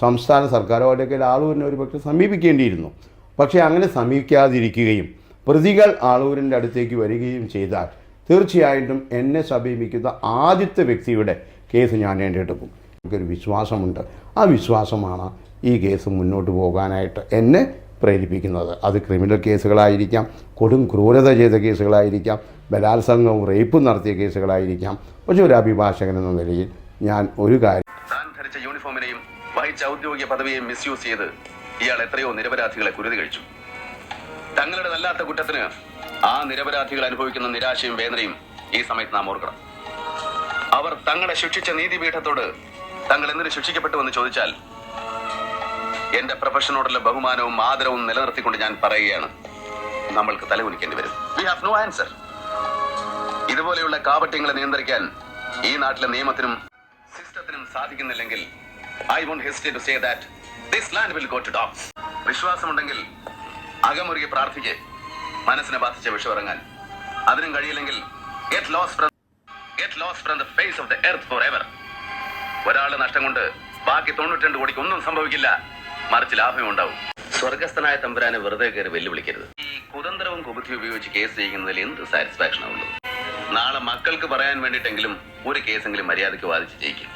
സംസ്ഥാന സർക്കാരുമായിട്ടൊക്കെ ആളൂരിനെ ഒരു പക്ഷേ സമീപിക്കേണ്ടിയിരുന്നു. പക്ഷേ അങ്ങനെ സമീപിക്കാതിരിക്കുകയും പ്രതികൾ ആളൂരിന്റെ അടുത്തേക്ക് വരികയും ചെയ്താൽ തീർച്ചയായിട്ടും എന്നെ സമീപിക്കുന്ന ആദ്യത്തെ വ്യക്തിയുടെ കേസ് ഞാൻ ഏറ്റെടുക്കും. എനിക്കൊരു വിശ്വാസമുണ്ട്. ആ വിശ്വാസമാണ് ഈ കേസ് മുന്നോട്ട് പോകാനായിട്ട് എന്നെ പ്രേരിപ്പിക്കുന്നത്. അത് ക്രിമിനൽ കേസുകളായിരിക്കാം കൊടും ക്രൂരത ചെയ്ത കേസുകളായിരിക്കാം ബലാത്സംഗവും റേപ്പും നടത്തിയ കേസുകളായിരിക്കാം. പക്ഷേ ഒരു അഭിഭാഷകൻ എന്ന നിലയിൽ ഞാൻ ഒരു കാര്യം ധരിച്ച യൂണിഫോമിനെയും വഹിച്ച ഔദ്യോഗിക മിസ് മിസ്യൂസ് ചെയ്ത് ഇയാൾ എത്രയോ നിരപരാധികളെ കുരുതി കഴിച്ചു. തങ്ങളുടെ നല്ലാത്ത കുറ്റത്തിന് ആ നിരപരാധികൾ അനുഭവിക്കുന്ന നിരാശയും വേദനയും ഈ സമയത്ത് നാം ഓർക്കണം. അവർ തങ്ങളെ ശിക്ഷിച്ച നീതിപീഠത്തോട് തങ്ങൾ എന്തിനു ശിക്ഷിക്കപ്പെട്ടുവെന്ന് ചോദിച്ചാൽ എന്റെ പ്രൊഫഷനോടുള്ള ബഹുമാനവും ആദരവും നിലനിർത്തിക്കൊണ്ട് ഞാൻ പറയുകയാണ്. നമ്മൾക്ക് തലകുനിക്കേണ്ടി വരും. വി ഹാവ് നോ ആൻസർ ഇതുപോലെയുള്ള കാപട്യങ്ങളെ നിയന്ത്രിക്കാൻ ഈ നാട്ടിലെ നിയമത്തിനും സിസ്റ്റത്തിനും സാധിക്കുന്നില്ലെങ്കിൽ I won't hesitate to say that this land will go to dogs വിശ്വാസമുണ്ടെങ്കിൽ അകമുറുകെ പ്രാർത്ഥിക്ക്. മനസ്സിനെ ബാധിച്ച വിഷമിറങ്ങാൻ അതിനും കഴിയില്ലെങ്കിൽ get lost from get lost from the face of the earth forever ഒരാളുടെ നഷ്ടം കൊണ്ട് ബാക്കി തൊണ്ണൂറ്റിരണ്ട് കോടിക്ക് ഒന്നും സംഭവിക്കില്ല. മറിച്ച് ലാഭമേ ഉണ്ടാവും. സ്വർഗസ്ഥനായ തമ്പുരാനെ വെറുതെ കയറി വെല്ലുവിളിക്കരുത്. ഈ കുതന്ത്രവും കുബുദ്ധി ഉപയോഗിച്ച് കേസ് ചെയ്യുന്നതിൽ എന്ത് സാറ്റിസ്ഫാക്ഷൻ ആവുള്ളൂ? നാളെ മക്കൾക്ക് പറയാൻ വേണ്ടിയിട്ടെങ്കിലും ഒരു കേസെങ്കിലും മര്യാദയ്ക്ക് വാദിച്ച് ജയിക്കും.